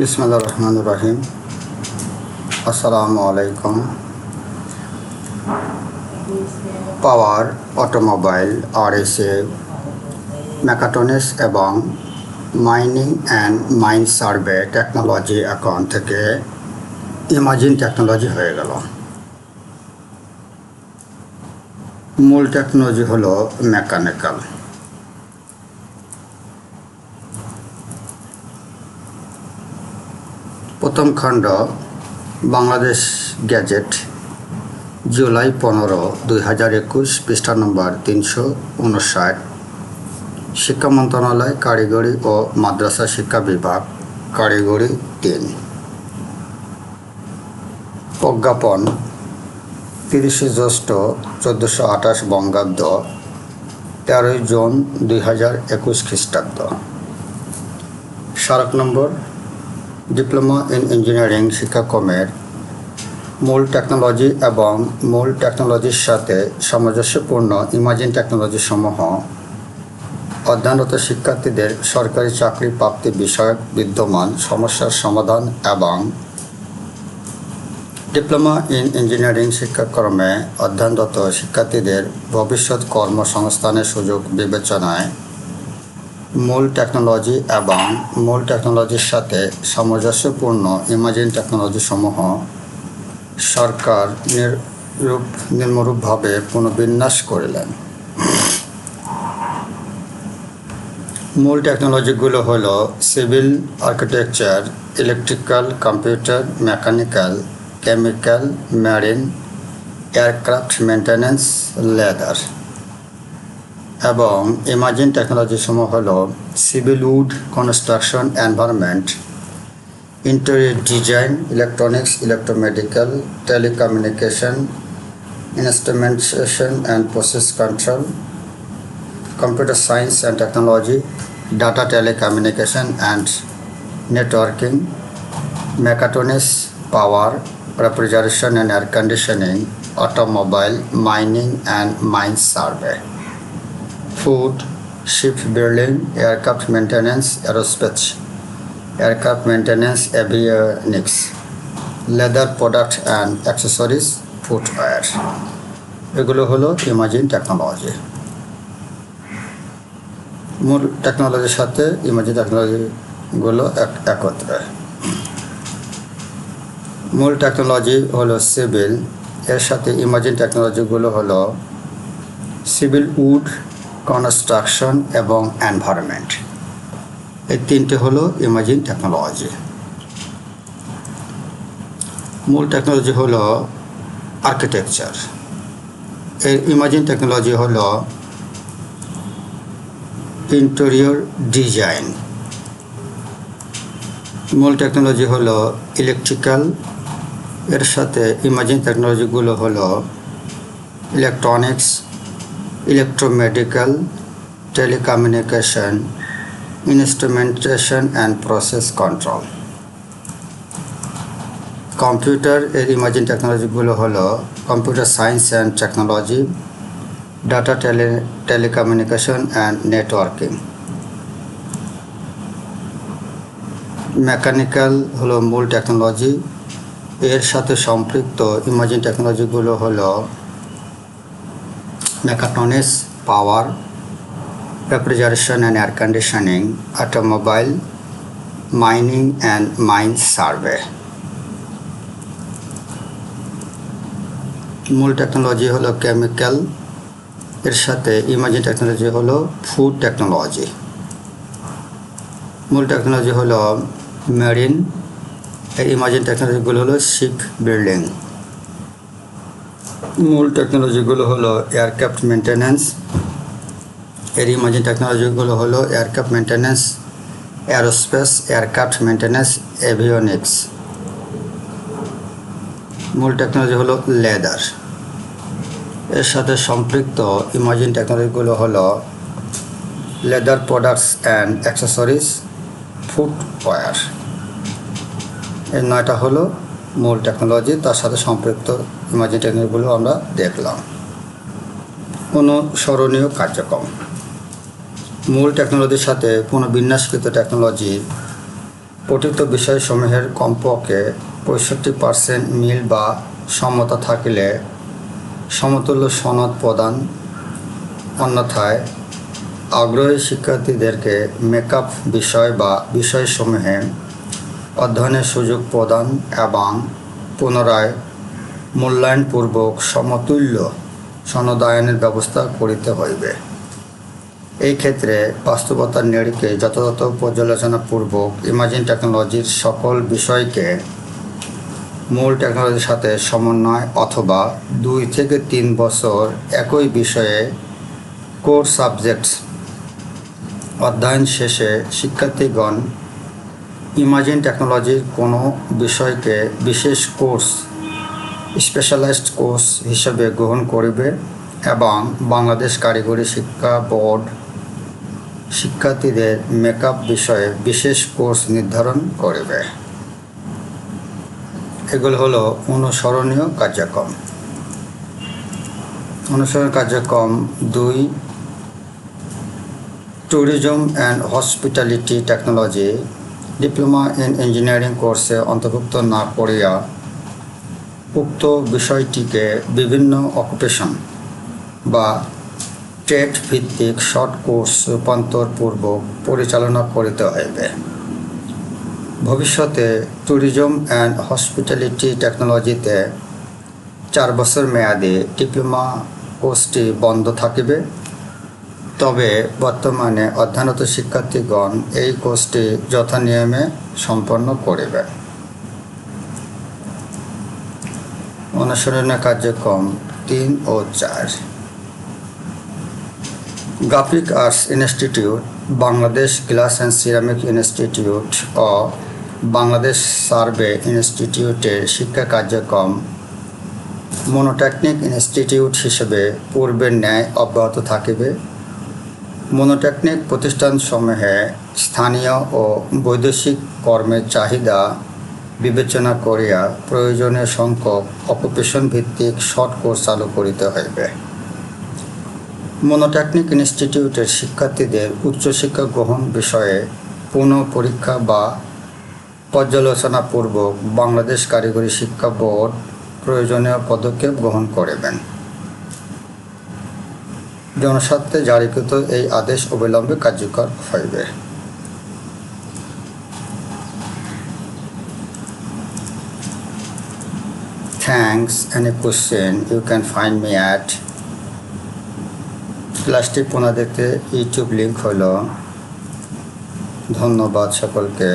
বিসমুল্লাহ রহমান রাহিম আসসালামু আলাইকুম পাওয়ার অটোমোবাইল আর এস এ এবং mining and mine survey technology account থেকে ইমাজিন টেকনোলজি হয়ে গেল। মূল টেকনোলজি হলো মেকানিক্যাল। প্রথম খণ্ড, বাংলাদেশ গ্যাজেট, জুলাই পনেরো, দুই হাজার একুশ, পৃষ্ঠা নম্বর তিনশো উনষাট। শিক্ষা মন্ত্রণালয়, কারিগরি ও মাদ্রাসা শিক্ষা বিভাগ, কারিগরি তিন। প্রজ্ঞাপন, তিরিশে জ্যৈষ্ঠ, চোদ্দোশো আঠাশ বঙ্গাব্দ, তেরোই জুন, দুই হাজার একুশ খ্রিস্টাব্দ। স্মারক নম্বর ডিপ্লোমা ইন ইঞ্জিনিয়ারিং শিক্ষাক্রমের মূল টেকনোলজি এবং মূল টেকনোলজির সাথে সামঞ্জস্যপূর্ণ ইমাজিন টেকনোলজি সমূহ, অধ্যয়নরত শিক্ষার্থীদের সরকারি চাকরি প্রাপ্তি বিষয়ক বিদ্যমান সমস্যার সমাধান এবং ডিপ্লোমা ইন ইঞ্জিনিয়ারিং শিক্ষাক্রমে অধ্যয়নরত শিক্ষার্থীদের ভবিষ্যৎ কর্মসংস্থানের সুযোগ বিবেচনায় মূল টেকনোলজি এবং মূল টেকনোলজির সাথে সামঞ্জস্যপূর্ণ ইমাজিন টেকনোলজি সমূহ সরকার নিরূপ নির্মরূপভাবে পুনর্বিন্যাস করিলেন। মূল টেকনোলজিগুলো হলো civil architecture electrical computer mechanical chemical marine aircraft maintenance leather এবং ইমাজিন টেকনোলজি সমূহ হল civil wood construction environment interior design electronics electromedical telecommunication instrumentation and process control computer science and technology data telecommunication and networking mechatronics power refrigeration and air conditioning, automobile, mining and mine survey, food ship building aircraft maintenance aerospace aircraft maintenance avionics leather product and accessories food footwear এগুলো হলো emerging technology মূল টেকনোলজির সাথে emerging টেকনোলজিগুলো একত্র। মূল technology হলো civil এর সাথে ইমাজিন টেকনোলজিগুলো হলো সিভিল উড কনস্ট্রাকশন এবং এনভায়রনমেন্ট এই তিনটে হলো ইমাজিন টেকনোলজি মূল টেকনোলজি হলো আর্কিটেকচার এর ইমাজিন টেকনোলজি হলো ইন্টেরিয়র ডিজাইন মূল টেকনোলজি হলো ইলেকট্রিক্যাল এর সাথে ইমাজিন টেকনোলজিগুলো হলো electronics electromedical telecommunication instrumentation and process control computer এর ইমাজিন টেকনোলজিগুলো হলো computer science and technology data tele telecommunication and networking mechanical হলো মূল টেকনোলজি এর সাথে সম্পৃক্ত ইমাজিন টেকনোলজিগুলো হলো mechatronics power refrigeration and air conditioning automobile mining and mine survey মূল টেকনোলজি হলো কেমিক্যাল এর সাথে ইমাজিন টেকনোলজি হলো ফুড টেকনোলজি মূল টেকনোলজি হলো মেরিন এর ইমাজিন টেকনোলজিগুলো হলো শিপ বিল্ডিং মূল টেকনোলজিগুলো হলো এয়ারক্রাফট মেনটেন্যান্স এর ইমাজিন টেকনোলজিগুলো হলো aircraft maintenance aerospace aircraft maintenance avionics মূল টেকনোলজি হলো লেদার। এর সাথে সম্পৃক্ত ইমাজিন টেকনোলজিগুলো হলো leather products and accessories footwear এর নয়টা হলো মূল টেকনোলজি তার সাথে সম্পৃক্ত ইমাজিন টেকনোলজিগুলো আমরা দেখলাম। অনুসরণীয় কার্যক্রম। মূল টেকনোলজির সাথে পুনর্বিন্যাসকৃত টেকনোলজি পঠিত বিষয়সমূহের কমপক্ষে পঁয়ষট্টি পার্সেন্ট মিল বা সমতা থাকলে সমতুল্য সনদ প্রদান অন্যথায় আগ্রহী শিক্ষার্থীদেরকে মেকআপ বিষয় বা বিষয়সমূহে অধ্যয়নের সুযোগ প্রদান এবং পুনরায় মূল্যায়নপূর্বক সমতুল্য সনদায়নের ব্যবস্থা করিতে হইবে। এই ক্ষেত্রে বাস্তবতার নিরিখে যথাযথ পর্যালোচনাপূর্বক ইমাজিন টেকনোলজির সকল বিষয়কে মূল টেকনোলজির সাথে সমন্বয় অথবা দুই থেকে তিন বছর একই বিষয়ে কোর সাবজেক্টস অধ্যয়ন শেষে শিক্ষার্থীগণ ইমাজিন টেকনোলজির কোনো বিষয়কে বিশেষ কোর্স, স্পেশালাইজড কোর্স হিসেবে গ্রহণ করবে এবং বাংলাদেশ কারিগরি শিক্ষা বোর্ড শিক্ষার্থীদের মেকআপ বিষয়ে বিশেষ কোর্স নির্ধারণ করবে। এগুলো হলো অনুসরণীয় কার্যক্রম। অনুসরণ কার্যক্রম দুই tourism and hospitality technology diploma in engineering কোর্সে অন্তর্ভুক্ত না করিয়া উক্ত বিষয়টিকে বিভিন্ন অকুপেশন বা ট্রেড ভিত্তিক শর্ট কোর্স রূপান্তরপূর্বক পরিচালনা করিতে হইবে। ভবিষ্যতে ট্যুরিজম অ্যান্ড হসপিটালিটি টেকনোলজিতে চার বছর মেয়াদে ডিপ্লোমা কোর্সটি বন্ধ থাকিবে। তবে বর্তমানে অধ্যয়নরত শিক্ষার্থীগণ এই কোর্সটি যথানিয়মে সম্পন্ন করিবে। অনুসরণীয় কার্যক্রম তিন ও চার। Graphic arts institute, Bangladesh glass and ceramic institute O Bangladesh survey ইনস্টিটিউটের শিক্ষা কার্যক্রম মনোটেকনিক ইনস্টিটিউট হিসেবে পূর্বের ন্যায় অব্যাহত থাকিবে। মনোটেকনিক প্রতিষ্ঠানসমূহে স্থানীয় ও বৈদেশিক কর্মের চাহিদা বিবেচনা করিয়া প্রয়োজনীয় সংখ্যক অকুপেশন ভিত্তিক শর্ট কোর্স চালু করিতে হইবে। মনোটেকনিক ইনস্টিটিউটের শিক্ষার্থীদের উচ্চশিক্ষা গ্রহণ বিষয়ে পুনঃ পরীক্ষা বা পর্যালোচনাপূর্বক বাংলাদেশ কারিগরি শিক্ষা বোর্ড প্রয়োজনীয় পদক্ষেপ গ্রহণ করিবেন। জনস্বার্থে জারিকৃত এই আদেশ অবিলম্বে কার্যকর হইবে। Thanks. Any question you can find me at ক্লাসটি পুনঃ দেখতে ইউটিউব লিঙ্ক হলো। ধন্যবাদ সকলকে।